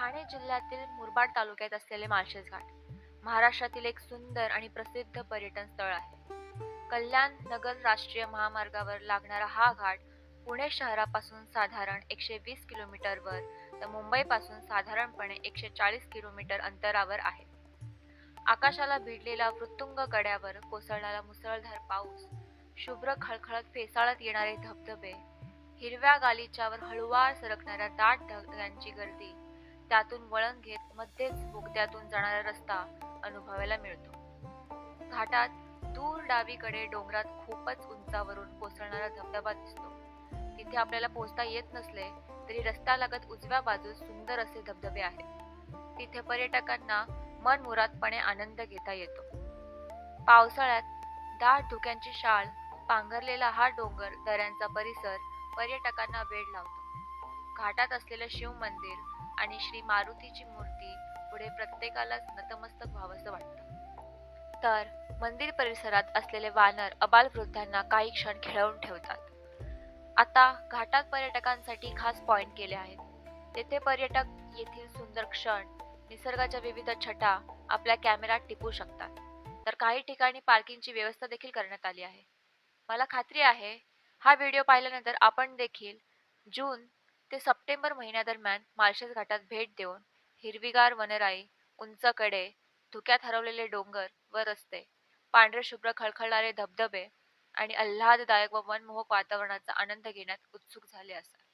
ठाणे जिल्ह्यातील मुरबाड तालुक्यात असलेले माळशेज घाट. महाराष्ट्रातील एक सुंदर आणि प्रसिद्ध पर्यटन स्थळ आहे. कल्याण नगर राष्ट्रीय महामार्गावर लागणारा हा घाट पुणे शहरापासून साधारण एकशे वीस किलोमीटरवर तर मुंबईपासून साधारणपणे एकशे चाळीस किलोमीटर अंतरावर आहे. आकाशाला भिडलेला वृत्तुंग गड्यावर कोसळणारा मुसळधार पाऊस शुभ्र खळखळत फेसाळत येणारे धबधबे हिरव्या गालिच्यावर हळुवार सरकणाऱ्या दाट ढगांची गर्दी त्यातून वळण घेत मध्येच बोगद्यातून जाणारा रस्ता अनुभवायला मिळतो. घाटात दूर डावीकडे डोंगरात खूपच उंचावरून कोसळणारा धबधबा दिसतो. तिथे आपल्याला पोहोचता येत नसले तरी रस्ता लागत उजव्या बाजूस सुंदर असे धबधबे आहेत. तिथे पर्यटकांना मनमुरादपणे आनंद घेता येतो. पावसाळ्यात दाट धुक्यांची शाळ पांघरलेला हा डोंगर दऱ्यांचा परिसर पर्यटकांना वेळ लावतो. घाटात असलेलं शिव मंदिर आणि श्री मारुतीची मूर्ती पुढे प्रत्येकालाच नतमस्तक व्हावंसं वाटतं. तर मंदिर परिसरात असलेले वानर अबाल वृद्धांना काही क्षण खेळवून ठेवतात. आता घाटात पर्यटकांसाठी खास पॉइंट केले आहेत. तेथे पर्यटक येथील सुंदर क्षण निसर्गाच्या विविध छटा आपल्या कॅमेऱ्यात टिपू शकतात. तर काही ठिकाणी पार्किंगची व्यवस्था देखील करण्यात आली आहे. मला खात्री आहे हा व्हिडिओ पाहिल्यानंतर आपण देखील जून ते सप्टेंबर महिन्यादरम्यान माळशेज घाटात भेट देऊन हिरवीगार वनराई उंच कडे धुक्यात हरवलेले डोंगर व रस्ते पांढरे शुभ्र खळखळणारे धबधबे आणि आल्हाददायक व मनमोहक वातावरणाचा आनंद घेण्यात उत्सुक झाले असतात